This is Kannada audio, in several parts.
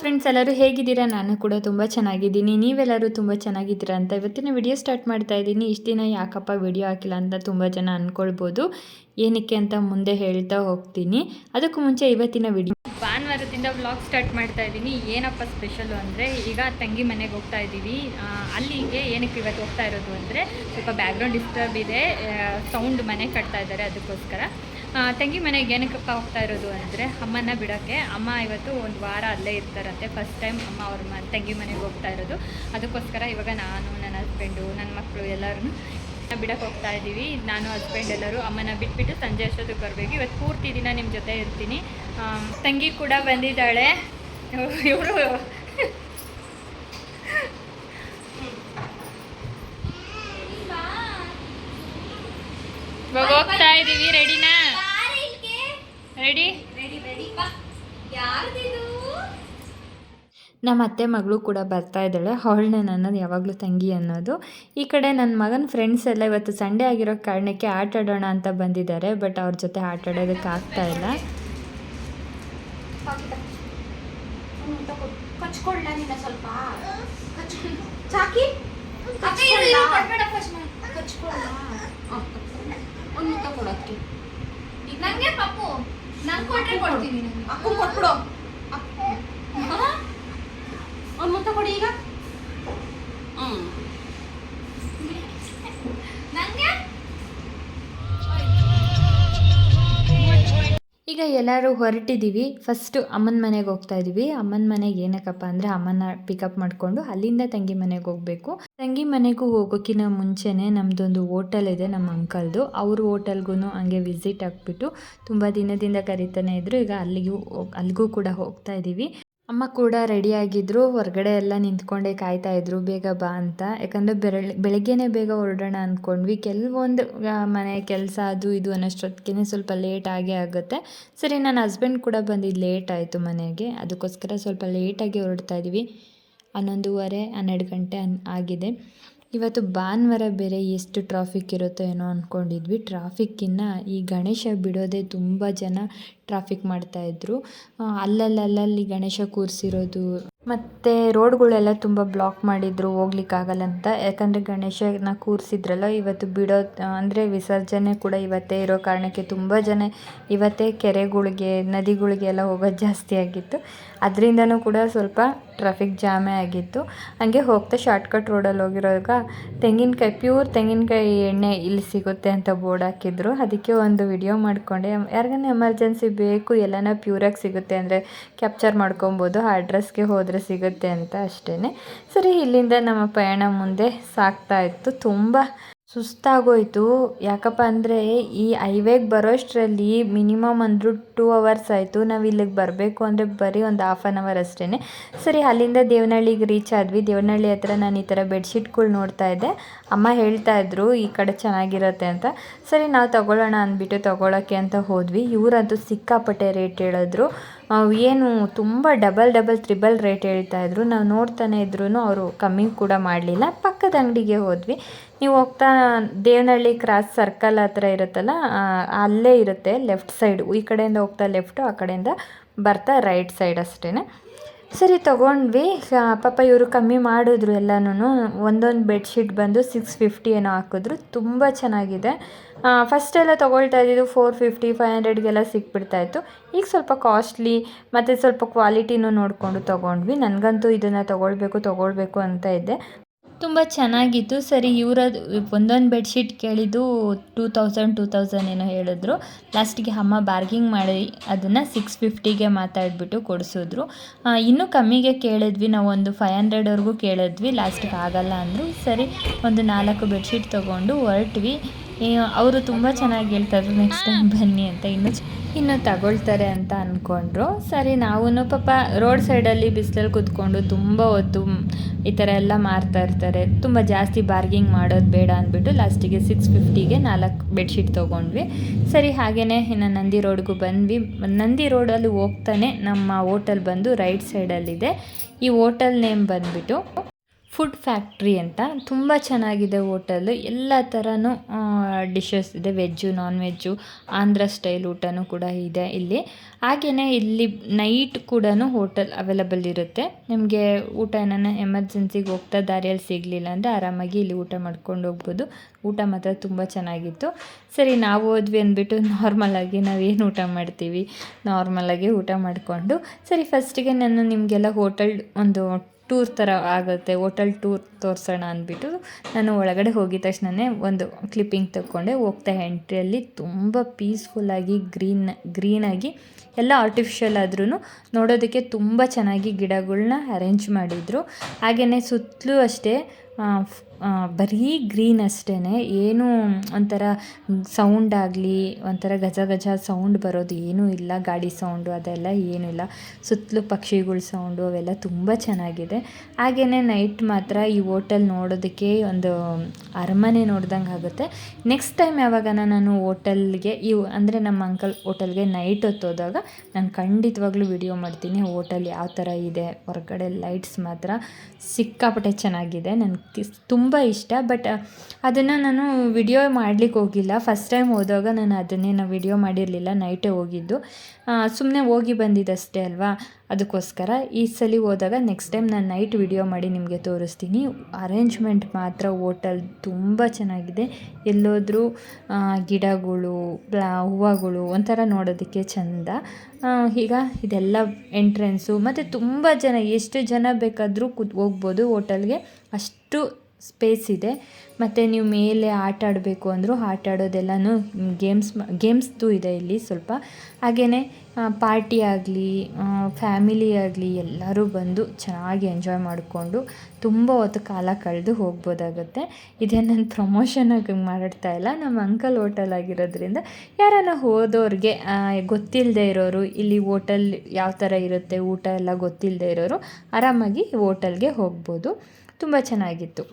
ಫ್ರೆಂಡ್ಸ್ ಎಲ್ಲರೂ ಹೇಗಿದ್ದೀರಾ? ನಾನು ಕೂಡ ತುಂಬ ಚೆನ್ನಾಗಿದ್ದೀನಿ. ನೀವೆಲ್ಲರೂ ತುಂಬ ಚೆನ್ನಾಗಿದ್ದೀರಾ ಅಂತ ಇವತ್ತಿನ ವಿಡಿಯೋ ಸ್ಟಾರ್ಟ್ ಮಾಡ್ತಾ ಇದ್ದೀನಿ. ಇಷ್ಟು ದಿನ ಯಾಕಪ್ಪ ವಿಡಿಯೋ ಹಾಕಿಲ್ಲ ಅಂತ ತುಂಬ ಜನ ಅಂದ್ಕೊಳ್ಬೋದು ಏನಕ್ಕೆ ಅಂತ ಮುಂದೆ ಹೇಳ್ತಾ ಹೋಗ್ತೀನಿ. ಅದಕ್ಕೂ ಮುಂಚೆ ಇವತ್ತಿನ ವಿಡಿಯೋ ಭಾನುವಾರದಿಂದ ವ್ಲಾಗ್ ಸ್ಟಾರ್ಟ್ ಮಾಡ್ತಾ ಇದ್ದೀನಿ. ಏನಪ್ಪ ಸ್ಪೆಷಲು ಅಂದರೆ, ಈಗ ತಂಗಿ ಮನೆಗೆ ಹೋಗ್ತಾ ಇದ್ದೀವಿ. ಅಲ್ಲಿಗೆ ಏನಕ್ಕೆ ಇವತ್ತು ಹೋಗ್ತಾ ಇರೋದು ಅಂದರೆ, ಸ್ವಲ್ಪ ಬ್ಯಾಕ್ಗ್ರೌಂಡ್ ಡಿಸ್ಟರ್ಬ್ ಇದೆ. ಸೌಂಡ್ ಮನೆ ಕಟ್ತಾ ಇದ್ದಾರೆ ಅದಕ್ಕೋಸ್ಕರ. ತಂಗಿ ಮನೆಗೆ ಏನಕ್ಕಪ್ಪ ಹೋಗ್ತಾ ಇರೋದು ಅಂದರೆ ಅಮ್ಮನ ಬಿಡೋಕ್ಕೆ. ಅಮ್ಮ ಇವತ್ತು ಒಂದು ವಾರ ಅಲ್ಲೇ ಇರ್ತಾರಂತೆ. ಫಸ್ಟ್ ಟೈಮ್ ಅಮ್ಮ ಅವ್ರ ಮ, ತಂಗಿ ಮನೆಗೆ ಹೋಗ್ತಾ ಇರೋದು. ಅದಕ್ಕೋಸ್ಕರ ಇವಾಗ ನಾನು, ನನ್ನ ಹಸ್ಬೆಂಡು ನನ್ನ ಮಕ್ಕಳು ಎಲ್ಲರೂ ಬಿಡಕ್ಕೆ ಹೋಗ್ತಾ ಇದ್ದೀವಿ ನಾನು ಹಸ್ಬೆಂಡ್ ಎಲ್ಲರೂ ಅಮ್ಮನ ಬಿಟ್ಬಿಟ್ಟು ಸಂಜೆ ಅಷ್ಟೊತ್ತಿಗೆ ಬರಬೇಕು. ಇವತ್ತು ಪೂರ್ತಿ ದಿನ ನಿಮ್ಮ ಜೊತೆ ಇರ್ತೀನಿ. ತಂಗಿ ಕೂಡ ಬಂದಿದ್ದಾಳೆ. ಇವರು ಇವಾಗ ಹೋಗ್ತಾ ಇದ್ದೀವಿ ರೆಡಿನಾ ರೆಡಿ ನಮ್ಮ ಅತ್ತೆ ಮಗಳು ಕೂಡ ಬರ್ತಾ ಇದ್ದಾಳೆ. ಅವಳನ್ನೇ ನನ್ನದು ಯಾವಾಗಲೂ ತಂಗಿ ಅನ್ನೋದು. ಈ ಕಡೆ ನನ್ನ ಮಗನ ಫ್ರೆಂಡ್ಸ್ ಎಲ್ಲ ಇವತ್ತು ಸಂಡೇ ಆಗಿರೋ ಕಾರಣಕ್ಕೆ ಆಟ ಆಡೋಣ ಅಂತ ಬಂದಿದ್ದಾರೆ. ಬಟ್ ಅವ್ರ ಜೊತೆ ಆಟ ಆಡೋದಕ್ಕೆ ಆಗ್ತಾ ಇಲ್ಲ. ಕಚ್ಕೊಳ್ಳ ನಿನ್ನ ಸ್ವಲ್ಪ. ನಂಗೆ ಕೊಟ್ರೆ ಕೊಡ್ತೀನಿ ನಾನು ಅಕ್ಕು ಕೊಟ್ಬಿಡು. ಒಂದು ಮುತ್ತ ಕೊಡಿ ಈಗ. ಹ್ಮ್. ನಂಗೆ? ಈಗ ಎಲ್ಲರೂ ಹೊರಟಿದ್ದೀವಿ ಫಸ್ಟು ಅಮ್ಮನ ಮನೆಗೆ ಹೋಗ್ತಾ ಇದ್ದೀವಿ ಅಮ್ಮನ ಮನೆಗೆ ಏನಕ್ಕಪ್ಪ ಅಂದರೆ ಅಮ್ಮನ ಪಿಕಪ್ ಮಾಡಿಕೊಂಡು ಅಲ್ಲಿಂದ ತಂಗಿ ಮನೆಗೆ ಹೋಗಬೇಕು. ತಂಗಿ ಮನೆಗೂ ಹೋಗೋಕ್ಕಿಂತ ಮುಂಚೆನೇ ನಮ್ಮದೊಂದು ಹೋಟೆಲ್ ಇದೆ ನಮ್ಮ ಅಂಕಲ್ದು ಅವ್ರ ಹೋಟೆಲ್ಗೂ ಹಂಗೆ ವಿಸಿಟ್ ಹಾಕ್ಬಿಟ್ಟು ತುಂಬ ದಿನದಿಂದ ಕರಿತಾನೆ ಇದ್ರು. ಈಗ ಅಲ್ಲಿಗೂ ಅಲ್ಲಿಗೂ ಕೂಡ ಹೋಗ್ತಾ ಇದ್ದೀವಿ ಅಮ್ಮ ಕೂಡ ರೆಡಿಯಾಗಿದ್ದರು ಹೊರಗಡೆ ಎಲ್ಲ ನಿಂತ್ಕೊಂಡೆ ಕಾಯ್ತಾ ಇದ್ರು, ಬೇಗ ಬಾ ಅಂತ. ಯಾಕಂದರೆ ಬೆರಳ್, ಬೆಳಗ್ಗೆನೇ ಬೇಗ ಹೊರಡೋಣ ಅಂದ್ಕೊಂಡ್ವಿ ಕೆಲವೊಂದು ಮನೆ ಕೆಲಸ ಅದು ಇದು ಅನ್ನೋಷ್ಟೊತ್ತಿಗೆ ಸ್ವಲ್ಪ ಲೇಟ್ ಆಗೇ ಆಗುತ್ತೆ. ಸರಿ ನನ್ನ ಹಸ್ಬೆಂಡ್ ಕೂಡ ಬಂದಿದ್ದು ಲೇಟ್ ಆಯಿತು ಮನೆಗೆ. ಅದಕ್ಕೋಸ್ಕರ ಸ್ವಲ್ಪ ಲೇಟಾಗಿ ಹೊರಡ್ತಾ ಇದ್ದೀವಿ ಹನ್ನೊಂದುವರೆ, ಹನ್ನೆರಡು ಗಂಟೆ ಆಗಿದೆ. ಇವತ್ತು ಭಾನುವಾರ ಬೇರೆ ಎಷ್ಟು ಟ್ರಾಫಿಕ್ ಇರುತ್ತೋ ಏನೋ ಅಂದ್ಕೊಂಡಿದ್ವಿ ಟ್ರಾಫಿಕ್ಕಿನ್ನ ಈ ಗಣೇಶ ಬಿಡೋದೇ ತುಂಬ ಜನ ಟ್ರಾಫಿಕ್ ಮಾಡ್ತಾಯಿದ್ರು ಅಲ್ಲಲ್ಲಲ್ಲಿ ಗಣೇಶ ಕೂರಿಸಿರೋದು. ಮತ್ತು ರೋಡ್ಗಳೆಲ್ಲ ತುಂಬ ಬ್ಲಾಕ್ ಮಾಡಿದ್ರು ಹೋಗ್ಲಿಕ್ಕಾಗಲ್ಲ ಅಂತ ಯಾಕಂದರೆ ಗಣೇಶನ ಕೂರಿಸಿದ್ರಲ್ಲ, ಇವತ್ತು ಬಿಡೋ, ಅಂದರೆ ವಿಸರ್ಜನೆ ಕೂಡ ಇವತ್ತೇ ಇರೋ ಕಾರಣಕ್ಕೆ ತುಂಬ ಜನ ಇವತ್ತೇ ಕೆರೆಗಳಿಗೆ, ನದಿಗಳಿಗೆ ಎಲ್ಲ ಹೋಗೋದು ಜಾಸ್ತಿ ಆಗಿತ್ತು. ಅದರಿಂದನೂ ಕೂಡ ಸ್ವಲ್ಪ ಟ್ರಾಫಿಕ್ ಜಾಮೇ ಆಗಿತ್ತು. ಹಂಗೆ ಹೋಗ್ತಾ ಶಾರ್ಟ್ಕಟ್ ರೋಡಲ್ಲಿ ಹೋಗಿರೋವಾಗ ತೆಂಗಿನಕಾಯಿ ಪ್ಯೂರ್ ತೆಂಗಿನಕಾಯಿ ಎಣ್ಣೆ ಇಲ್ಲಿ ಸಿಗುತ್ತೆ ಅಂತ ಬೋರ್ಡ್ ಹಾಕಿದ್ರು. ಅದಕ್ಕೆ ಒಂದು ವಿಡಿಯೋ ಮಾಡಿಕೊಂಡೆ. ಯಾರಿಗಾನ ಎಮರ್ಜೆನ್ಸಿ ಬೇಕು, ಎಲ್ಲನ ಪ್ಯೂರಾಗಿ ಸಿಗುತ್ತೆ ಅಂದರೆ ಕ್ಯಾಪ್ಚರ್ ಮಾಡ್ಕೊಬೋದು. ಆ ಅಡ್ರೆಸ್ಗೆ ಹೋದರೆ ಸಿಗುತ್ತೆ ಅಂತ ಅಷ್ಟೇ ಸರಿ ಇಲ್ಲಿಂದ ನಮ್ಮ ಪಯಣ ಮುಂದೆ ಸಾಗ್ತಾ ಇತ್ತು. ತುಂಬ ಸುಸ್ತಾಗೋಯ್ತು. ಯಾಕಪ್ಪ ಅಂದರೆ ಈ ಹೈವೇಗೆ ಬರೋಷ್ಟರಲ್ಲಿ ಮಿನಿಮಮ್ ಅಂದರೂ ಟೂ ಅವರ್ಸ್ ಆಯಿತು. ನಾವು ಇಲ್ಲಿಗೆ ಬರಬೇಕು ಅಂದರೆ ಬರೀ ಒಂದು ಹಾಫ್ ಆನ್ ಅವರ್ ಅಷ್ಟೇ ಸರಿ, ಅಲ್ಲಿಂದ ದೇವನಹಳ್ಳಿಗೆ ರೀಚ್ ಆದ್ವಿ. ದೇವನಹಳ್ಳಿ ಹತ್ರ ನಾನು ಈ ಥರ ಬೆಡ್ಶೀಟ್ಗಳು ನೋಡ್ತಾ ಇದ್ದೆ. ಅಮ್ಮ ಹೇಳ್ತಾ ಇದ್ರು, ಈ ಕಡೆ ಚೆನ್ನಾಗಿರುತ್ತೆ ಅಂತ. ಸರಿ, ನಾವು ತೊಗೊಳ್ಳೋಣ ಅಂದ್ಬಿಟ್ಟು ತಗೊಳ್ಳೋಕ್ಕೆ ಅಂತ ಹೋದ್ವಿ. ಇವರಂತೂ ಸಿಕ್ಕಾಪಟ್ಟೆ ರೇಟ್ ಹೇಳಿದ್ರು. ಏನು ತುಂಬ ಡಬಲ್ ಡಬಲ್ ತ್ರಿಬಲ್ ರೇಟ್ ಹೇಳ್ತಾ ಇದ್ರು. ನಾವು ನೋಡ್ತಾನೆ ಇದ್ರೂ ಅವರು ಕಮ್ಮಿ ಕೂಡ ಮಾಡಲಿಲ್ಲ. ಪಕ್ಕದ ಅಂಗಡಿಗೆ ಹೋದ್ವಿ. ನೀವು ಹೋಗ್ತಾ ದೇವನಹಳ್ಳಿ ಕ್ರಾಸ್ ಸರ್ಕಲ್ ಹತ್ರ ಇರುತ್ತಲ್ಲ ಅಲ್ಲೇ ಇರುತ್ತೆ ಲೆಫ್ಟ್ ಸೈಡ್ ಈ ಕಡೆಯಿಂದ ಹೋಗ್ತಾ ಲೆಫ್ಟು ಆ ಕಡೆಯಿಂದ ಬರ್ತಾ ರೈಟ್ ಸೈಡ್ ಅಷ್ಟೇ ಸರಿ, ತೊಗೊಂಡ್ವಿ. ಪಾಪ ಇವರು ಕಮ್ಮಿ ಮಾಡಿದ್ರು ಎಲ್ಲನೂ ಒಂದೊಂದು ಬೆಡ್ಶೀಟ್ ಬಂದು ಸಿಕ್ಸ್ ಫಿಫ್ಟಿ ಏನೋ ಹಾಕಿದ್ರು. ತುಂಬ ಚೆನ್ನಾಗಿದೆ. ಫಸ್ಟ್ ಎಲ್ಲ ತೊಗೊಳ್ತಾ ಇದ್ದಿದ್ದು ಫೋರ್ ಫಿಫ್ಟಿ ಫೈವ್ ಹಂಡ್ರೆಡ್ಗೆಲ್ಲ ಸಿಕ್ಬಿಡ್ತಾಯಿತ್ತು ಈಗ ಸ್ವಲ್ಪ ಕಾಸ್ಟ್ಲಿ ಮತ್ತು ಸ್ವಲ್ಪ ಕ್ವಾಲಿಟಿನೂ ನೋಡಿಕೊಂಡು ತೊಗೊಂಡ್ವಿ. ನನಗಂತೂ ಇದನ್ನು ತೊಗೊಳ್ಬೇಕು ತೊಗೊಳ್ಬೇಕು ಅಂತ ಇದ್ದೆ. ತುಂಬ ಚೆನ್ನಾಗಿತ್ತು. ಸರಿ, ಇವರದು ಒಂದೊಂದು ಬೆಡ್ಶೀಟ್ ಕೇಳಿದ್ದು ಟೂ ತೌಸಂಡ್ ಟೂ ತೌಸಂಡ್ ಏನೋ ಹೇಳಿದ್ರು. ಲಾಸ್ಟಿಗೆ ಅಮ್ಮ ಬಾರ್ಗಿಂಗ್ ಮಾಡಿ ಅದನ್ನು ಸಿಕ್ಸ್ ಫಿಫ್ಟಿಗೆ ಮಾತಾಡಿಬಿಟ್ಟು ಕೊಡಿಸಿದ್ರು. ಇನ್ನೂ ಕಮ್ಮಿಗೆ ಕೇಳಿದ್ವಿ. ನಾವು ಒಂದು ಫೈವ್ ಹಂಡ್ರೆಡ್ವರೆಗೂ ಕೇಳಿದ್ವಿ. ಲಾಸ್ಟಿಗೆ ಆಗಲ್ಲ ಅಂದರು. ಸರಿ, ಒಂದು ನಾಲ್ಕು ಬೆಡ್ಶೀಟ್ ತೊಗೊಂಡು ಹೊರಟ್ವಿ. ಅವರು ತುಂಬ ಚೆನ್ನಾಗಿ ಹೇಳ್ತಾಯಿದ್ರು ನೆಕ್ಸ್ಟ್ ಟೈಮ್ ಬನ್ನಿ ಅಂತ ಇನ್ನು ಇನ್ನು ತಗೊಳ್ತಾರೆ ಅಂತ ಅಂದ್ಕೊಂಡ್ರು ಸರಿ ನಾವು ಪಾಪ ರೋಡ್ ಸೈಡಲ್ಲಿ ಬಿಸಿಲಲ್ಲಿ ಕೂತ್ಕೊಂಡು ತುಂಬ ಹೊತ್ತು ಈ ಥರ ಎಲ್ಲ ಮಾರ್ತಾ ಇರ್ತಾರೆ. ತುಂಬ ಜಾಸ್ತಿ ಬಾರ್ಗಿಂಗ್ ಮಾಡೋದು ಬೇಡ ಅಂದ್ಬಿಟ್ಟು ಲಾಸ್ಟಿಗೆ ಸಿಕ್ಸ್ ಫಿಫ್ಟಿಗೆ ನಾಲ್ಕು ಬೆಡ್ಶೀಟ್ ತೊಗೊಂಡ್ವಿ. ಸರಿ ಹಾಗೆಯೇ ಇನ್ನು ನಂದಿ ರೋಡ್ಗೂ ಬಂದ್ವಿ. ನಂದಿ ರೋಡಲ್ಲಿ ಹೋಗ್ತಾನೆ ನಮ್ಮ ಹೋಟೆಲ್ ಬಂದು ರೈಟ್ ಸೈಡಲ್ಲಿದೆ. ಈ ಹೋಟೆಲ್ ನೇಮ್ ಬಂದುಬಿಟ್ಟು ಫುಡ್ ಫ್ಯಾಕ್ಟ್ರಿ ಅಂತ ತುಂಬ ಚೆನ್ನಾಗಿದೆ ಹೋಟೆಲ್. ಎಲ್ಲ ಥರನೂ ಡಿಶಸ್ ಇದೆ. Veg non veg Andhra style ಊಟನೂ ಕೂಡ ಇದೆ ಇಲ್ಲಿ. ಹಾಗೆಯೇ ಇಲ್ಲಿ ನೈಟ್ ಕೂಡ ಹೋಟೆಲ್ ಅವೈಲಬಲ್ ಇರುತ್ತೆ. ನಿಮಗೆ ಊಟ ಏನಾನ ಎಮರ್ಜೆನ್ಸಿಗೆ ಹೋಗ್ತಾ ದಾರಿಯಲ್ಲಿ ಸಿಗಲಿಲ್ಲ ಅಂದರೆ ಆರಾಮಾಗಿ ಇಲ್ಲಿ ಊಟ ಮಾಡ್ಕೊಂಡು ಹೋಗ್ಬೋದು. ಊಟ ಮಾತ್ರ ತುಂಬ ಚೆನ್ನಾಗಿತ್ತು. ಸರಿ, ನಾವು ಹೋದ್ವಿ ಅಂದ್ಬಿಟ್ಟು ನಾರ್ಮಲಾಗಿ ನಾವೇನು ಊಟ ಮಾಡ್ತೀವಿ? ನಾರ್ಮಲಾಗಿ ಊಟ ಮಾಡಿಕೊಂಡು. ಸರಿ ಫಸ್ಟಿಗೆ ನಾನು ನಿಮಗೆಲ್ಲ ಹೋಟೆಲ್ ಒಂದು ಟೂರ್ ಥರ ಆಗುತ್ತೆ, ಹೋಟೆಲ್ ಟೂರ್ ತೋರಿಸೋಣ ಅಂದ್ಬಿಟ್ಟು ನಾನು ಒಳಗಡೆ ಹೋಗಿದ ತಕ್ಷಣವೇ ಒಂದು ಕ್ಲಿಪ್ಪಿಂಗ್ ತಗೊಂಡೆ. ಹೋಗ್ತಾ ಎಂಟ್ರಿಯಲ್ಲಿ ತುಂಬ ಪೀಸ್ಫುಲ್ಲಾಗಿ ಗ್ರೀನ್ ಗ್ರೀನಾಗಿ ಎಲ್ಲ ಆರ್ಟಿಫಿಷಿಯಲ್ ಆದ್ರೂ ನೋಡೋದಕ್ಕೆ ತುಂಬ ಚೆನ್ನಾಗಿ ಗಿಡಗಳನ್ನ ಅರೇಂಜ್ ಮಾಡಿದರು. ಹಾಗೆಯೇ ಸುತ್ತಲೂ ಅಷ್ಟೇ ಬರೀ ಗ್ರೀನ್ ಅಷ್ಟೇ ಏನೂ ಒಂಥರ ಸೌಂಡ್ ಆಗಲಿ, ಒಂಥರ ಗಜ ಗಜ ಸೌಂಡ್ ಬರೋದು ಏನೂ ಇಲ್ಲ. ಗಾಡಿ ಸೌಂಡು ಅದೆಲ್ಲ ಏನೂ ಇಲ್ಲ. ಸುತ್ತಲೂ ಪಕ್ಷಿಗಳ ಸೌಂಡು ಅವೆಲ್ಲ ತುಂಬ ಚೆನ್ನಾಗಿದೆ. ಹಾಗೆಯೇ ನೈಟ್ ಮಾತ್ರ ಈ ಹೋಟೆಲ್ ನೋಡೋದಕ್ಕೆ ಒಂದು ಅರಮನೆ ನೋಡ್ದಂಗೆ ಆಗುತ್ತೆ. ನೆಕ್ಸ್ಟ್ ಟೈಮ್ ಯಾವಾಗ ನಾನು ಹೋಟೆಲ್ಗೆ ಇವು ಅಂದರೆ ನಮ್ಮ ಅಂಕಲ್ ಹೋಟೆಲ್ಗೆ ನೈಟ್ ಹೊತ್ತು ಹೋದಾಗ ನಾನು ಖಂಡಿತವಾಗ್ಲೂ ವಿಡಿಯೋ ಮಾಡ್ತೀನಿ. ಹೋಟೆಲ್ ಯಾವ ಥರ ಇದೆ, ಹೊರಗಡೆ ಲೈಟ್ಸ್ ಮಾತ್ರ ಸಿಕ್ಕಾಪಟ್ಟೆ ಚೆನ್ನಾಗಿದೆ. ನನಗೆ ತುಂಬ ಇಷ್ಟ ಬಟ್ ಅದನ್ನು ನಾನು ವಿಡಿಯೋ ಮಾಡಲಿಕ್ಕೆ ಹೋಗಿಲ್ಲ. ಫಸ್ಟ್ ಟೈಮ್ ಹೋದಾಗ ನಾನು ಅದನ್ನೇ ನಾವು ವಿಡಿಯೋ ಮಾಡಿರಲಿಲ್ಲ ನೈಟೇ ಹೋಗಿದ್ದು. ಸುಮ್ಮನೆ ಹೋಗಿ ಬಂದಿದ್ದಷ್ಟೇ ಅಲ್ವಾ? ಅದಕ್ಕೋಸ್ಕರ ಈ ಸಲ ಹೋದಾಗ ನೆಕ್ಸ್ಟ್ ಟೈಮ್ ನಾನು ನೈಟ್ ವಿಡಿಯೋ ಮಾಡಿ ನಿಮಗೆ ತೋರಿಸ್ತೀನಿ. ಅರೇಂಜ್ಮೆಂಟ್ ಮಾತ್ರ ಹೋಟೆಲ್ ತುಂಬ ಚೆನ್ನಾಗಿದೆ. ಎಲ್ಲೋದ್ರೂ ಗಿಡಗಳು ಹೂವುಗಳು ಒಂಥರ ನೋಡೋದಕ್ಕೆ ಚೆಂದ. ಈಗ ಇದೆಲ್ಲ ಎಂಟ್ರೆನ್ಸು ಮತ್ತು ತುಂಬ ಜನ, ಎಷ್ಟು ಜನ ಬೇಕಾದರೂ ಕೂತ್, ಹೋಗ್ಬೋದು ಹೋಟೆಲ್ಗೆ ಅಷ್ಟು ಸ್ಪೇಸ್ ಇದೆ. ಮತ್ತು ನೀವು ಮೇಲೆ ಆಟ ಆಡಬೇಕು ಅಂದರೂ ಆಟ ಆಡೋದೆಲ್ಲನೂ ಗೇಮ್ಸ್ ಗೇಮ್ಸ್ದು ಇದೆ ಇಲ್ಲಿ ಸ್ವಲ್ಪ. ಹಾಗೆಯೇ ಪಾರ್ಟಿ ಆಗಲಿ ಫ್ಯಾಮಿಲಿ ಆಗಲಿ ಎಲ್ಲರೂ ಬಂದು ಚೆನ್ನಾಗಿ ಎಂಜಾಯ್ ಮಾಡಿಕೊಂಡು ತುಂಬ ಹೊತ್ತು ಕಾಲ ಕಳೆದು ಹೋಗ್ಬೋದಾಗುತ್ತೆ. ಇದೇನು ನಾನು ಪ್ರಮೋಷನಾಗಿ ಮಾಡ್ತಾ ಇಲ್ಲ. ನಮ್ಮ ಅಂಕಲ್ ಹೋಟೆಲ್ ಆಗಿರೋದ್ರಿಂದ ಯಾರನ್ನ ಹೋದವ್ರಿಗೆ ಗೊತ್ತಿಲ್ಲದೆ ಇರೋರು, ಇಲ್ಲಿ ಹೋಟೆಲ್ ಯಾವ ಥರ ಇರುತ್ತೆ, ಊಟ ಎಲ್ಲ ಗೊತ್ತಿಲ್ಲದೆ ಇರೋರು ಆರಾಮಾಗಿ ಹೋಟೆಲ್ಗೆ ಹೋಗ್ಬೋದು. ತುಂಬ ಚೆನ್ನಾಗಿತ್ತು.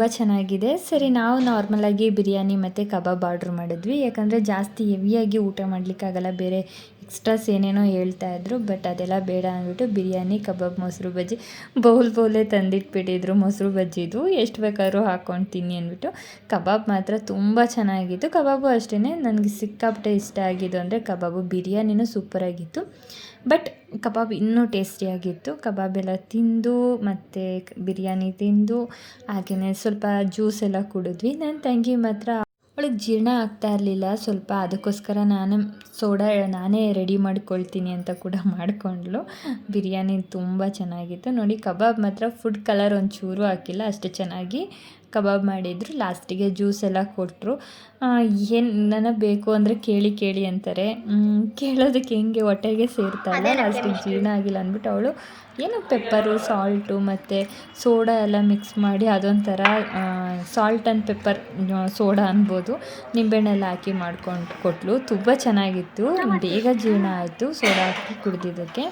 ತುಂಬ ಚೆನ್ನಾಗಿದೆ. ಸರಿ, ನಾವು ನಾರ್ಮಲಾಗಿ ಬಿರಿಯಾನಿ ಮತ್ತು ಕಬಾಬ್ ಆರ್ಡ್ರ್ ಮಾಡಿದ್ವಿ. ಯಾಕಂದರೆ ಜಾಸ್ತಿ ಹೆವಿಯಾಗಿ ಊಟ ಮಾಡಲಿಕ್ಕಾಗಲ್ಲ, ಬೇರೆ ಎಕ್ಸ್ಟ್ರಾಸ್ ಏನೇನೋ ಹೇಳ್ತಾ ಇದ್ರು ಬಟ್ ಅದೆಲ್ಲ ಬೇಡ ಅಂದ್ಬಿಟ್ಟು ಬಿರಿಯಾನಿ, ಕಬಾಬ್, ಮೊಸರು ಬಜ್ಜಿ ಬೌಲ್ ಬೌಲೇ ತಂದಿಟ್ಬಿಟ್ಟಿದ್ರು ಮೊಸರು ಬಜ್ಜಿದು. ಎಷ್ಟು ಬೇಕಾದ್ರೂ ಹಾಕ್ಕೊಂಡು ತಿನ್ನಿ ಅಂದ್ಬಿಟ್ಟು ಕಬಾಬ್ ಮಾತ್ರ ತುಂಬ ಚೆನ್ನಾಗಿತ್ತು. ಕಬಾಬು ಅಷ್ಟೇ ನನಗೆ ಸಿಕ್ಕಾಪಟ್ಟೆ ಇಷ್ಟ ಆಗಿದ್ದು ಅಂದರೆ ಕಬಾಬು. ಬಿರಿಯಾನಿನೂ ಸೂಪರಾಗಿತ್ತು ಬಟ್ ಕಬಾಬ್ ಇನ್ನೂ ಟೇಸ್ಟಿಯಾಗಿತ್ತು ಕಬಾಬ್ ಎಲ್ಲ ತಿಂದು, ಮತ್ತು ಬಿರಿಯಾನಿ ತಿಂದು ಹಾಗೆಯೇ ಸ್ವಲ್ಪ ಜ್ಯೂಸ್ ಎಲ್ಲ ಕುಡಿದ್ವಿ. ನನ್ನ ತಂಗಿ ಮಾತ್ರ ಅವಳಿಗೆ ಜೀರ್ಣ ಆಗ್ತಾ ಇರಲಿಲ್ಲ. ಸ್ವಲ್ಪ ಅದಕ್ಕೋಸ್ಕರ ನಾನು ಸೋಡಾ ನಾನೇ ರೆಡಿ ಮಾಡ್ಕೊಳ್ತೀನಿ ಅಂತ ಕೂಡ ಮಾಡಿಕೊಂಡ್ಳು. ಬಿರಿಯಾನಿ ತುಂಬ ಚೆನ್ನಾಗಿತ್ತು. ನೋಡಿ ಕಬಾಬ್ ಮಾತ್ರ ಫುಡ್ ಕಲರ್ ಒಂಚೂರು ಹಾಕಿಲ್ಲ, ಅಷ್ಟು ಚೆನ್ನಾಗಿ ಕಬಾಬ್ ಮಾಡಿದ್ರು ಲಾಸ್ಟಿಗೆ ಜ್ಯೂಸ್ ಎಲ್ಲ ಕೊಟ್ಟರು ಏನು ನನಗೆ ಬೇಕು ಅಂದರೆ ಕೇಳಿ ಕೇಳಿ ಅಂತಾರೆ. ಕೇಳೋದಕ್ಕೆ ಹೆಂಗೆ ಹೊಟ್ಟೆಗೆ ಸೇರ್ತಾ ಇಲ್ಲ ಲಾಸ್ಟಿಗೆ ಜೀರ್ಣ ಆಗಿಲ್ಲ ಅಂದ್ಬಿಟ್ಟು ಅವಳು ಏನು ಪೆಪ್ಪರು ಸಾಲ್ಟು ಮತ್ತು ಸೋಡಾ ಎಲ್ಲ ಮಿಕ್ಸ್ ಮಾಡಿ ಅದೊಂಥರ ಸಾಲ್ಟ್ ಆ್ಯಂಡ್ ಪೆಪ್ಪರ್ ಸೋಡಾ ಅನ್ಬೋದು. ನಿಂಬೆಹಣ್ಣೆಲ್ಲ ಹಾಕಿ ಮಾಡ್ಕೊಂಡು ಕೊಟ್ಟಳು ತುಂಬ ಚೆನ್ನಾಗಿತ್ತು. ಬೇಗ ಜೀರ್ಣ ಆಯಿತು ಸೋಡಾ ಹಾಕಿ ಕುಡ್ದಿದ್ದಕ್ಕೆ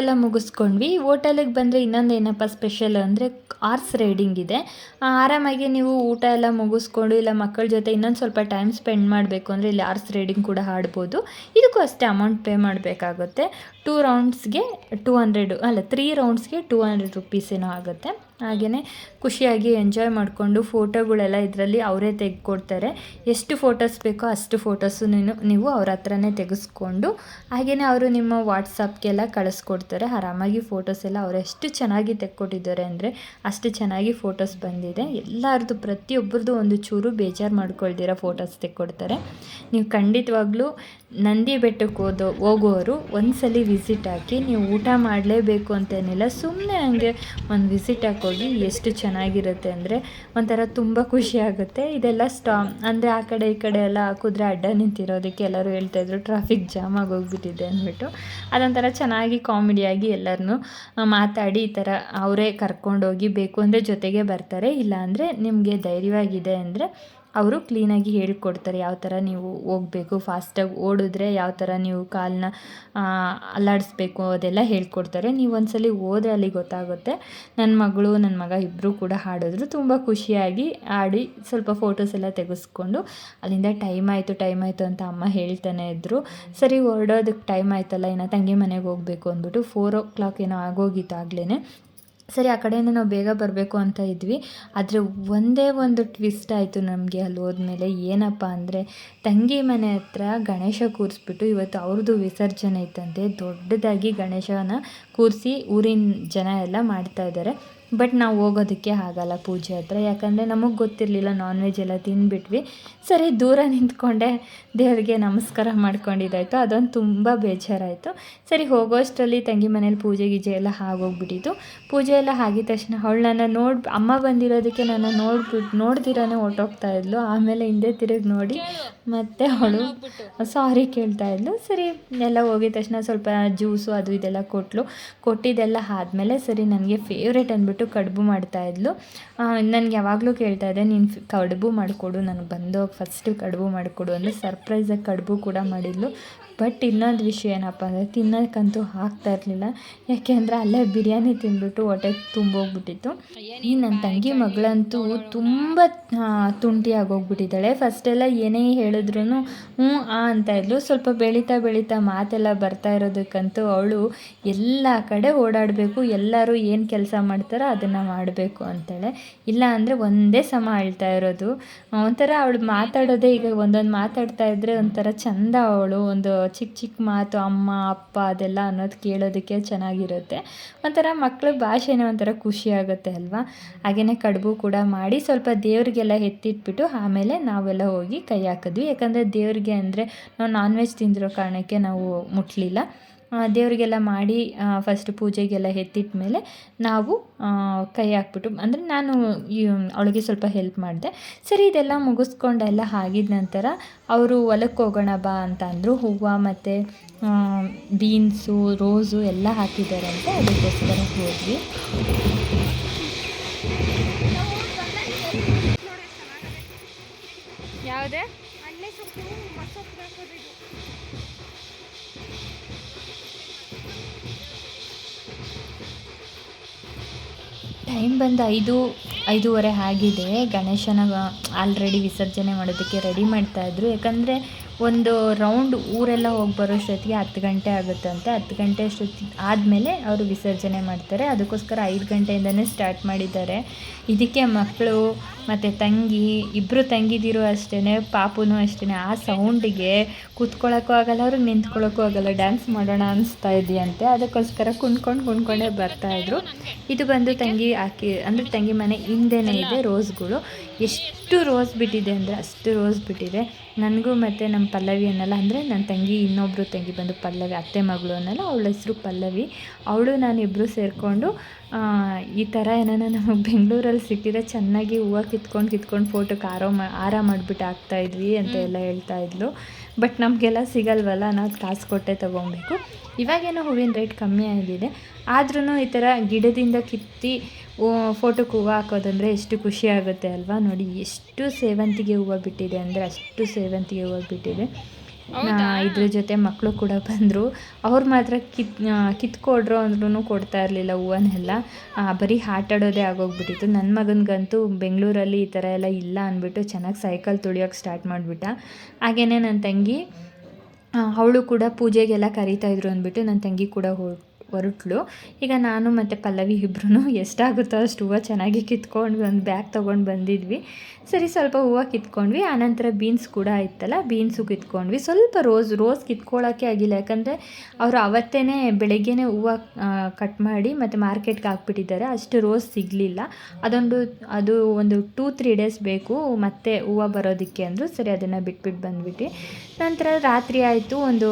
ಎಲ್ಲ ಮುಗಿಸ್ಕೊಂಡ್ವಿ. ಓಟೆಲಿಗೆ ಬಂದರೆ ಇನ್ನೊಂದು ಏನಪ್ಪ ಸ್ಪೆಷಲ್ ಅಂದರೆ ಆರ್ಸ್ ರೈಡಿಂಗ್ ಇದೆ. ಆರಾಮಾಗಿ ನೀವು ಊಟ ಎಲ್ಲ ಮುಗಿಸ್ಕೊಂಡು ಇಲ್ಲ ಮಕ್ಕಳ ಜೊತೆ ಇನ್ನೊಂದು ಸ್ವಲ್ಪ ಟೈಮ್ ಸ್ಪೆಂಡ್ ಮಾಡಬೇಕು ಅಂದರೆ ಇಲ್ಲಿ ಆರ್ಸ್ ರೈಡಿಂಗ್ ಕೂಡ ಆಡ್ಬೋದು ಇದಕ್ಕೂ ಅಷ್ಟೇ ಅಮೌಂಟ್ ಪೇ ಮಾಡಬೇಕಾಗುತ್ತೆ. ಟೂ ರೌಂಡ್ಸ್ಗೆ ಟೂ ಹಂಡ್ರೆಡು ಅಲ್ಲ ತ್ರೀ ರೌಂಡ್ಸ್ಗೆ ಟೂ ಹಂಡ್ರೆಡ್ ರುಪೀಸ್ ಏನೋ ಆಗುತ್ತೆ. ಹಾಗೆಯೇ ಖುಷಿಯಾಗಿ ಎಂಜಾಯ್ ಮಾಡಿಕೊಂಡು ಫೋಟೋಗಳೆಲ್ಲ ಇದರಲ್ಲಿ ಅವರೇ ತೆಗೆದುಕೊಡ್ತಾರೆ. ಎಷ್ಟು ಫೋಟೋಸ್ ಬೇಕೋ ಅಷ್ಟು ಫೋಟೋಸು ನೀನು, ನೀವು ಅವ್ರ ಹತ್ರನೇ ತೆಗೆಸ್ಕೊಂಡು ಹಾಗೆಯೇ ಅವರು ನಿಮ್ಮ ವಾಟ್ಸಪ್ಗೆಲ್ಲ ಕಳಿಸ್ಕೊಡ್ತಾರೆ. ಆರಾಮಾಗಿ ಫೋಟೋಸ್ ಎಲ್ಲ ಅವ್ರು ಎಷ್ಟು ಚೆನ್ನಾಗಿ ತೆಕ್ಕೊಟ್ಟಿದ್ದಾರೆ ಅಂದರೆ ಅಷ್ಟು ಚೆನ್ನಾಗಿ ಫೋಟೋಸ್ ಬಂದಿದೆ. ಎಲ್ಲರದ್ದು ಪ್ರತಿಯೊಬ್ಬರದ್ದು ಒಂದು ಚೂರು ಬೇಜಾರು ಮಾಡ್ಕೊಳ್ದಿರ ಫೋಟೋಸ್ ತೆಕ್ಕೊಡ್ತಾರೆ ನೀವು ಖಂಡಿತವಾಗ್ಲೂ ನಂದಿ ಬೆಟ್ಟಕ್ಕೆ ಹೋದೋ ಹೋಗೋರು ಒಂದ್ಸಲಿ ವಿಸಿಟ್ ಹಾಕಿ, ನೀವು ಊಟ ಮಾಡಲೇಬೇಕು ಅಂತೇನಿಲ್ಲ ಸುಮ್ಮನೆ ಹಂಗೆ ಒಂದು ವಿಸಿಟ್ ಹಾಕೋಗಿ ಎಷ್ಟು ಚೆನ್ನಾಗಿರುತ್ತೆ ಅಂದರೆ ಒಂಥರ ತುಂಬ ಖುಷಿ ಆಗುತ್ತೆ. ಇದೆಲ್ಲ ಸ್ಟಾ, ಅಂದರೆ ಆ ಕಡೆ ಈ ಕಡೆ ಎಲ್ಲ ಹಾಕಿದ್ರೆ ಅಡ್ಡ ನಿಂತಿರೋದಕ್ಕೆ ಎಲ್ಲರೂ ಹೇಳ್ತಾಯಿದ್ರು ಟ್ರಾಫಿಕ್ ಜಾಮ್ ಆಗೋಗ್ಬಿಟ್ಟಿದೆ ಅಂದ್ಬಿಟ್ಟು. ಅದೊಂಥರ ಚೆನ್ನಾಗಿ ಕಾಮಿಡಿಯಾಗಿ ಎಲ್ಲರನ್ನೂ ಮಾತಾಡಿ ಈ ಥರ ಅವರೇ ಕರ್ಕೊಂಡೋಗಿ ಬೇಕು ಅಂದರೆ ಜೊತೆಗೆ ಬರ್ತಾರೆ. ಇಲ್ಲ ಅಂದರೆ ನಿಮಗೆ ಧೈರ್ಯವಾಗಿದೆ ಅಂದರೆ ಅವರು ಕ್ಲೀನಾಗಿ ಹೇಳ್ಕೊಡ್ತಾರೆ ಯಾವ ಥರ ನೀವು ಹೋಗಬೇಕು ಫಾಸ್ಟಾಗಿ ಓಡಿದ್ರೆ ಯಾವ ಥರ ನೀವು ಕಾಲನ್ನ ಅಲ್ಲಾಡಿಸ್ಬೇಕು ಅದೆಲ್ಲ ಹೇಳ್ಕೊಡ್ತಾರೆ. ನೀವು ಒಂದ್ಸಲಿ ಹೋದ್ರೆ ಅಲ್ಲಿ ಗೊತ್ತಾಗುತ್ತೆ. ನನ್ನ ಮಗಳು ನನ್ನ ಮಗ ಇಬ್ಬರೂ ಕೂಡ ಹಾಡಿದ್ರು. ತುಂಬ ಖುಷಿಯಾಗಿ ಆಡಿ ಸ್ವಲ್ಪ ಫೋಟೋಸ್ ಎಲ್ಲ ತೆಗೆಸ್ಕೊಂಡು ಅಲ್ಲಿಂದ ಟೈಮ್ ಆಯಿತು ಟೈಮ್ ಆಯಿತು ಅಂತ ಅಮ್ಮ ಹೇಳ್ತಾನೆ ಇದ್ದರು ಸರಿ ಹೊರಡೋದಕ್ಕೆ ಟೈಮ್ ಆಯ್ತಲ್ಲ, ಇನ್ನು ತಂಗಿ ಮನೆಗೆ ಹೋಗಬೇಕು ಅಂದ್ಬಿಟ್ಟು ಫೋರ್ ಓ ಕ್ಲಾಕ್ ಏನೋ ಆಗೋಗಿತ್ತು ಆಗ್ಲೇ ಸರಿ, ಆ ಕಡೆಯಿಂದ ನಾವು ಬೇಗ ಬರಬೇಕು ಅಂತ ಇದ್ವಿ. ಆದರೆ ಒಂದೇ ಒಂದು ಟ್ವಿಸ್ಟ್ ಆಯಿತು ನಮಗೆ ಅಲ್ಲಿ ಹೋದ್ಮೇಲೆ. ಏನಪ್ಪ ಅಂದರೆ, ತಂಗಿ ಮನೆ ಹತ್ರ ಗಣೇಶ ಕೂರಿಸ್ಬಿಟ್ಟು ಇವತ್ತು ಅವ್ರದ್ದು ವಿಸರ್ಜನೆ ಇತ್ತಂತೆ. ದೊಡ್ಡದಾಗಿ ಗಣೇಶನ ಕೂರಿಸಿ ಊರಿನ ಜನ ಎಲ್ಲ ಮಾಡ್ತಾ ಇದ್ದಾರೆ. ಬಟ್ ನಾವು ಹೋಗೋದಕ್ಕೆ ಆಗಲ್ಲ ಪೂಜೆ ಹತ್ರ. ಯಾಕಂದರೆ ನಮಗೆ ಗೊತ್ತಿರಲಿಲ್ಲ ನಾನ್ ವೆಜ್ ಎಲ್ಲ ತಿಂದುಬಿಟ್ವಿ. ಸರಿ, ದೂರ ನಿಂತ್ಕೊಂಡೆ ದೇವರಿಗೆ ನಮಸ್ಕಾರ ಮಾಡ್ಕೊಂಡಿದ್ದಾಯಿತು. ಅದೊಂದು ತುಂಬ ಬೇಜಾರಾಯಿತು. ಸರಿ, ಹೋಗೋಷ್ಟರಲ್ಲಿ ತಂಗಿ ಮನೇಲಿ ಪೂಜೆ ಗೀಜೆ ಎಲ್ಲ ಆಗೋಗ್ಬಿಟ್ಟಿತ್ತು. ಪೂಜೆ ಎಲ್ಲ ಆಗಿದ ತಕ್ಷಣ ಅವಳು ನನ್ನ ನೋಡಿ, ಅಮ್ಮ ಬಂದಿರೋದಕ್ಕೆ ನನ್ನ ನೋಡ್ಬಿಟ್ಟು ನೋಡ್ದಿರಾನೆ ಹೊರ್ಟೋಗ್ತಾ ಇದ್ಲು. ಆಮೇಲೆ ಹಿಂದೆ ತಿರುಗಿ ನೋಡಿ ಮತ್ತೆ ಅವಳು ಸಾರಿ ಕೇಳ್ತಾ ಇದ್ಲು. ಸರಿ, ಎಲ್ಲ ಹೋಗಿದ ತಕ್ಷಣ ಸ್ವಲ್ಪ ಜ್ಯೂಸು ಅದು ಇದೆಲ್ಲ ಕೊಟ್ಟಲು ಕೊಟ್ಟಿದ್ದೆಲ್ಲ ಆದಮೇಲೆ ಸರಿ, ನನಗೆ ಫೇವ್ರೇಟ್ ಅಂದ್ಬಿಟ್ಟು ಕಡುಬು ಮಾಡ್ತಾಯಿದ್ಲು ನನಗೆ ಯಾವಾಗಲೂ ಕೇಳ್ತಾ ಇದ್ದೆ ನೀನು ಕಡುಬು ಮಾಡಿಕೊಡು, ನನಗೆ ಬಂದೋಗಿ ಫಸ್ಟು ಕಡುಬು ಮಾಡಿಕೊಡು ಅಂದರೆ ಸರ್ಪ್ರೈಸಾಗಿ ಕಡುಬು ಕೂಡ ಮಾಡಿದ್ಲು. ಬಟ್ ಇನ್ನೊಂದು ವಿಷಯ ಏನಪ್ಪ ಅಂದರೆ ತಿನ್ನೋಕ್ಕಂತೂ ಆಗ್ತಾ ಇರಲಿಲ್ಲ. ಯಾಕೆಂದರೆ ಅಲ್ಲೇ ಬಿರಿಯಾನಿ ತಿಂದ್ಬಿಟ್ಟು ಹೊಟ್ಟೆ ತುಂಬೋಗ್ಬಿಟ್ಟಿತ್ತು. ಈ ನನ್ನ ತಂಗಿ ಮಗಳಂತೂ ತುಂಬ ತುಂಟಿ ಆಗೋಗ್ಬಿಟ್ಟಿದ್ದಾಳೆ ಫಸ್ಟೆಲ್ಲ ಏನೇ ಹೇಳಿದ್ರು ಹ್ಞೂ, ಆ ಅಂತ ಇದ್ಲು. ಸ್ವಲ್ಪ ಬೆಳೀತಾ ಬೆಳೀತಾ ಮಾತೆಲ್ಲ ಬರ್ತಾ ಇರೋದಕ್ಕಂತೂ ಅವಳು ಎಲ್ಲ ಕಡೆ ಓಡಾಡಬೇಕು, ಎಲ್ಲರೂ ಏನು ಕೆಲಸ ಮಾಡ್ತಾರೋ ಅದನ್ನು ಮಾಡಬೇಕು ಅಂತೇಳೆ. ಇಲ್ಲ ಅಂದರೆ ಒಂದೇ ಸಮ ಅಳ್ತಾ ಇರೋದು. ಒಂಥರ ಅವಳು ಮಾತಾಡೋದೇ ಈಗ ಒಂದೊಂದು ಮಾತಾಡ್ತಾ ಇದ್ದರೆ ಒಂಥರ ಚಂದ ಅವಳು, ಒಂದು ಚಿಕ್ಕ ಚಿಕ್ಕ ಮಾತು, ಅಮ್ಮ, ಅಪ್ಪ ಅದೆಲ್ಲ ಅನ್ನೋದು ಕೇಳೋದಕ್ಕೆ ಚೆನ್ನಾಗಿರುತ್ತೆ. ಒಂಥರ ಮಕ್ಕಳ ಭಾಷೆನೇ ಒಂಥರ ಖುಷಿ ಆಗುತ್ತೆ ಅಲ್ವಾ? ಹಾಗೆಯೇ ಕಡುಬು ಕೂಡ ಮಾಡಿ ಸ್ವಲ್ಪ ದೇವರಿಗೆಲ್ಲ ಎತ್ತಿಟ್ಬಿಟ್ಟು ಆಮೇಲೆ ನಾವೆಲ್ಲ ಹೋಗಿ ಕೈ ಹಾಕಿದ್ವಿ. ಯಾಕಂದರೆ ದೇವರಿಗೆ ಅಂದರೆ ನಾವು ನಾನ್ ವೆಜ್ ತಿಂದಿರೋ ಕಾರಣಕ್ಕೆ ನಾವು ಮುಟ್ಟಲಿಲ್ಲ ದೇವರಿಗೆಲ್ಲ ಮಾಡಿ ಫಸ್ಟ್ ಪೂಜೆಗೆಲ್ಲ ಎತ್ತಿಟ್ಟ ಮೇಲೆ ನಾವು ಕೈ ಹಾಕ್ಬಿಟ್ಟು, ಅಂದರೆ ನಾನು ಅವಳಿಗೆ ಸ್ವಲ್ಪ ಹೆಲ್ಪ್ ಮಾಡಿದೆ. ಸರಿ, ಇದೆಲ್ಲ ಮುಗಿಸ್ಕೊಂಡೆಲ್ಲ ಆಗಿದ ನಂತರ ಅವರು ಹೊಲಕ್ಕೆ ಹೋಗೋಣ ಬಾ ಅಂತ ಅಂದರು. ಹೂವು ಮತ್ತು ಬೀನ್ಸು ರೋಸು ಎಲ್ಲ ಹಾಕಿದ್ದಾರೆ ಅಂತ ಅದಕ್ಕೋಸ್ಕರ ಹೋದ್ವಿ. ಯಾವುದೇ? ಟೈಮ್ ಬಂದು ಐದು ಐದೂವರೆ ಆಗಿದೆ. ಗಣೇಶನ ಆಲ್ರೆಡಿ ವಿಸರ್ಜನೆ ಮಾಡೋದಕ್ಕೆ ರೆಡಿ ಮಾಡ್ತಾಯಿದ್ರು ಯಾಕಂದರೆ ಒಂದು ರೌಂಡ್ ಊರೆಲ್ಲ ಹೋಗಿ ಬರೋಷ್ಟೊತ್ತಿಗೆ ಹತ್ತು ಗಂಟೆ ಆಗುತ್ತಂತೆ ಹತ್ತು ಗಂಟೆ ಅಷ್ಟೊತ್ತಿ ಆದಮೇಲೆ ಅವರು ವಿಸರ್ಜನೆ ಮಾಡ್ತಾರೆ. ಅದಕ್ಕೋಸ್ಕರ ಐದು ಗಂಟೆಯಿಂದನೇ ಸ್ಟಾರ್ಟ್ ಮಾಡಿದ್ದಾರೆ. ಇದಕ್ಕೆ ಮಕ್ಕಳು ಮತ್ತು ತಂಗಿ ಇಬ್ಬರು ತಂಗಿದಿರು ಅಷ್ಟೇ ಪಾಪುನು ಅಷ್ಟೇ ಆ ಸೌಂಡಿಗೆ ಕೂತ್ಕೊಳ್ಳೋಕ್ಕೂ ಆಗಲ್ಲ ಅವ್ರಿಗೆ ನಿಂತ್ಕೊಳ್ಳೋಕ್ಕೂ ಆಗಲ್ಲ. ಡ್ಯಾನ್ಸ್ ಮಾಡೋಣ ಅನಿಸ್ತಾ ಇದೆಯಂತೆ. ಅದಕ್ಕೋಸ್ಕರ ಕುಣ್ಕೊಂಡು ಕುಣ್ಕೊಂಡೇ ಬರ್ತಾಯಿದ್ರು ಇದು ಬಂದು ತಂಗಿ ಹಾಕಿ ಅಂದರೆ ತಂಗಿ ಮನೆ ಹಿಂದೆನೇ ಇದೆ ರೋಸ್ಗಳು. ಎಷ್ಟು ರೋಸ್ ಬಿಟ್ಟಿದೆ ಅಂದರೆ ಅಷ್ಟು ರೋಸ್ ಬಿಟ್ಟಿದೆ. ನನಗೂ ಮತ್ತು ನಮ್ಮ ಪಲ್ಲವಿ ಅನ್ನಲ್ಲ ಅಂದರೆ ನನ್ನ ತಂಗಿ ಇನ್ನೊಬ್ಬರು ತಂಗಿ ಬಂದು ಪಲ್ಲವಿ ಅತ್ತೆ ಮಗಳು ಅನ್ನಲ್ಲ ಅವಳ ಹೆಸರು ಪಲ್ಲವಿ. ಅವಳು ನಾನಿಬ್ಬರು ಸೇರಿಕೊಂಡು ಈ ಥರ ಏನಾನ ನಮಗೆ ಬೆಂಗಳೂರಲ್ಲಿ ಸಿಕ್ಕಿದ್ರೆ ಚೆನ್ನಾಗಿ ಹೂವು ಕಿತ್ಕೊಂಡು ಕಿತ್ಕೊಂಡು ಫೋಟೋಕ್ಕೆ ಆರೋ ಮಾ ಹಾರ ಮಾಡಿಬಿಟ್ಟು ಹಾಕ್ತಾಯಿದ್ವಿ ಅಂತ ಎಲ್ಲ ಹೇಳ್ತಾ ಇದ್ಲು. ಬಟ್ ನಮಗೆಲ್ಲ ಸಿಗಲ್ವಲ್ಲ, ನಾವು ಕಾಸು ಕೊಟ್ಟೆ ತೊಗೊಬೇಕು. ಇವಾಗೇನೋ ಹೂವಿನ ರೇಟ್ ಕಮ್ಮಿ ಆಗಿದೆ. ಆದ್ರೂ ಈ ಥರ ಗಿಡದಿಂದ ಕಿತ್ತಿ ಫೋಟೋಕ್ಕೆ ಹೂವು ಹಾಕೋದಂದರೆ ಎಷ್ಟು ಖುಷಿ ಆಗುತ್ತೆ ಅಲ್ವಾ? ನೋಡಿ, ಎಷ್ಟು ಸೇವಂತಿಗೆ ಹೂವು ಬಿಟ್ಟಿದೆ ಅಂದರೆ ಅಷ್ಟು ಸೇವಂತಿಗೆ ಹೂವು ಬಿಟ್ಟಿದೆ. ಇದ್ರ ಜೊತೆ ಮಕ್ಕಳು ಕೂಡ ಬಂದರು. ಅವ್ರು ಮಾತ್ರ ಕಿತ್ ಕಿತ್ಕೊಡ್ರು ಅಂದ್ರೂ ಕೊಡ್ತಾ ಇರಲಿಲ್ಲ ಹೂವನ್ನೆಲ್ಲ. ಬರೀ ಆಟ ಆಡೋದೇ ಆಗೋಗ್ಬಿಟ್ಟಿತ್ತು. ನನ್ನ ಮಗನಿಗಂತೂ ಬೆಂಗಳೂರಲ್ಲಿ ಈ ಥರ ಎಲ್ಲ ಇಲ್ಲ ಅಂದ್ಬಿಟ್ಟು ಚೆನ್ನಾಗಿ ಸೈಕಲ್ ತುಳಿಯೋಕೆ ಸ್ಟಾರ್ಟ್ ಮಾಡಿಬಿಟ್ಟ. ಹಾಗೆಯೇ ನನ್ನ ತಂಗಿ ಅವಳು ಕೂಡ ಪೂಜೆಗೆಲ್ಲ ಕರೀತಾ ಇದ್ರು ಅಂದ್ಬಿಟ್ಟು ನನ್ನ ತಂಗಿ ಕೂಡ ಹೊರಟ್ಲು. ಈಗ ನಾನು ಮತ್ತು ಪಲ್ಲವಿ ಇಬ್ಬರೂ ಎಷ್ಟಾಗುತ್ತೋ ಅಷ್ಟು ಹೂವು ಚೆನ್ನಾಗಿ ಕಿತ್ಕೊಂಡು ಒಂದು ಬ್ಯಾಗ್ ತೊಗೊಂಡು ಬಂದಿದ್ವಿ. ಸರಿ, ಸ್ವಲ್ಪ ಹೂವು ಕಿತ್ಕೊಂಡ್ವಿ. ಆನಂತರ ಬೀನ್ಸ್ ಕೂಡ ಇತ್ತಲ್ಲ ಬೀನ್ಸು ಕಿತ್ಕೊಂಡ್ವಿ. ಸ್ವಲ್ಪ ರೋಸ್ ರೋಸ್ ಕಿತ್ಕೊಳ್ಳೋಕ್ಕೆ ಆಗಿಲ್ಲ. ಯಾಕಂದರೆ ಅವರು ಅವತ್ತೇ ಬೆಳಗ್ಗೆ ಹೂವು ಕಟ್ ಮಾಡಿ ಮತ್ತು ಮಾರ್ಕೆಟ್ಗೆ ಹಾಕ್ಬಿಟ್ಟಿದ್ದಾರೆ. ಅಷ್ಟು ರೋಸ್ ಸಿಗಲಿಲ್ಲ. ಅದೊಂದು, ಅದು ಒಂದು ಟೂ ತ್ರೀ ಡೇಸ್ ಬೇಕು ಮತ್ತೆ ಹೂವು ಬರೋದಕ್ಕೆ ಅಂದರು. ಸರಿ, ಅದನ್ನು ಬಿಟ್ಬಿಟ್ಟು ಬಂದ್ಬಿಟ್ಟು ನಂತರ ರಾತ್ರಿ ಆಯಿತು. ಒಂದು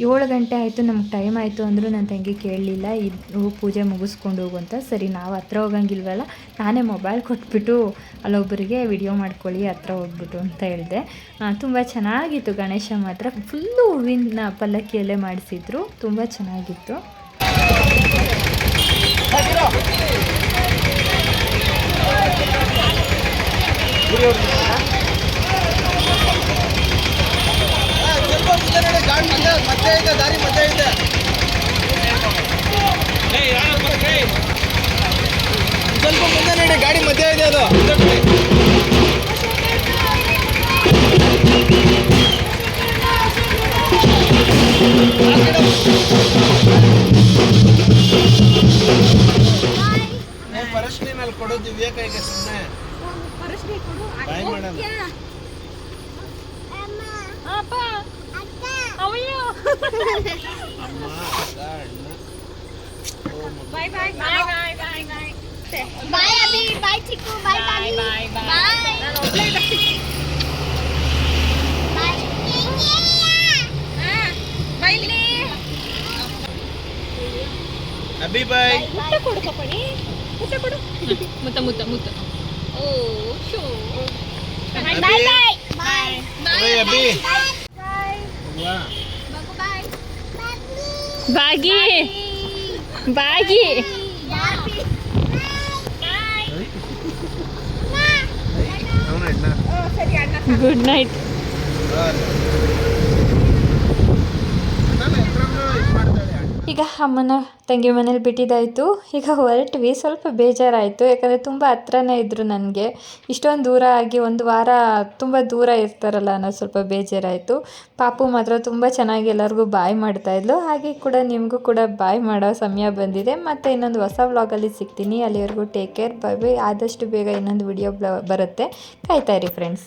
ಏಳು ಗಂಟೆ ಆಯಿತು, ನಮ್ಗೆ ಟೈಮ್ ಆಯಿತು ಅಂದರೂ ನನ್ನ ತಂಗಿ ಕೇಳಲಿಲ್ಲ, ಇದು ಪೂಜೆ ಮುಗಿಸ್ಕೊಂಡು ಹೋಗು ಅಂತ. ಸರಿ, ನಾವು ಹತ್ರ ಹೋಗಂಗಿಲ್ವಲ್ಲ, ನಾನೇ ಮೊಬೈಲ್ ಕೊಟ್ಬಿಟ್ಟು ಅಲ್ಲೊಬ್ಬರಿಗೆ ವಿಡಿಯೋ ಮಾಡ್ಕೊಳ್ಳಿ, ಹತ್ರ ಹೋಗ್ಬಿಟ್ಟು ಅಂತ ಹೇಳಿದೆ. ತುಂಬ ಚೆನ್ನಾಗಿತ್ತು ಗಣೇಶ ಮಾತ್ರ. ಫುಲ್ಲು ಹೂವಿನ ಪಲ್ಲಕ್ಕಿಯಲ್ಲೇ ಮಾಡಿಸಿದ್ರು, ತುಂಬ ಚೆನ್ನಾಗಿತ್ತು ಮುಂದೆ ನಡೆ, ಗಾಡಿ ಮುಂದೆ ಮಧ್ಯೆ ಇದೆ ದಾರಿ ಮಧ್ಯೆ ಇದೆ. ಸ್ವಲ್ಪ ಮುಂದೆ ನಡೆ ಗಾಡಿ ಮಧ್ಯ ಇದೆ ಅದು. ಪರಶ್ನಿನಲ್ಲಿ ಕೊಡೋದು ವಿವೇಕ ಸುಮ್ಮನೆ ಬಾಯ್ ಮಾಡೋಣ ಅಮ್ಮ. ಅಕ್ಕ ಅಣ್ಣ ಬಾಯ್ bye bye bye bye bye bye Abhi ಬಾಯ್ ಚಿಕ್ಕು ಬಾಯ್ ಬಾಯ್ ಬಾಯ್ ಬಾಯ್ ನಾನು ಒಬ್ಳೆ ಬರ್ತೀನಿ ಬಾಯ್ ಬೈಲಿ ಅಭಿ ಬಾಯ್ ಮುತ್ತ ಕೊಡು ಪಪ್ಪಣಿ. ಮುತ್ತ ಕೊಡು. ಮುತ್ತ ಮುತ್ತ ಮುತ್ತ. ಓ show. Bye bye bye Abhi Abhi ಸರಿ ಅಣ್ಣ ಗುಡ್ ನೈಟ್ ನಾನು ಎತ್ರನು ಇದು ಮಾಡ್ತಾಳೆ ಅಣ್ಣ ಈಗ ಅಮ್ಮನ ತಂಗಿ ಮನೇಲಿ ಬಿಟ್ಟಿದ್ದಾಯಿತು. ಈಗ ಹೊರಟ್ವಿ. ಸ್ವಲ್ಪ ಬೇಜಾರಾಯಿತು. ಯಾಕಂದರೆ ತುಂಬ ಹತ್ರನೇ ಇದ್ದರು ನನಗೆ. ಇಷ್ಟೊಂದು ದೂರ ಆಗಿ ಒಂದು ವಾರ ತುಂಬ ದೂರ ಇರ್ತಾರಲ್ಲ ಅನ್ನೋದು ಸ್ವಲ್ಪ ಬೇಜಾರಾಯಿತು. ಪಾಪು ಮಾತ್ರ ತುಂಬ ಚೆನ್ನಾಗಿ ಎಲ್ಲರಿಗೂ ಬಾಯ್ ಮಾಡ್ತಾಯಿದ್ಲು ಹಾಗೆ ಕೂಡ ನಿಮಗೂ ಕೂಡ ಬಾಯ್ ಮಾಡೋ ಸಮಯ ಬಂದಿದೆ. ಮತ್ತು ಇನ್ನೊಂದು ಹೊಸ ವ್ಲಾಗಲ್ಲಿ ಸಿಗ್ತೀನಿ. ಅಲ್ಲಿವರೆಗೂ ಟೇಕ್ ಕೇರ್ ಬೈ ಬೈ ಆದಷ್ಟು ಬೇಗ ಇನ್ನೊಂದು ವಿಡಿಯೋ ಬರುತ್ತೆ. ಕಾಯ್ತಾ ಇರಿ ಫ್ರೆಂಡ್ಸ್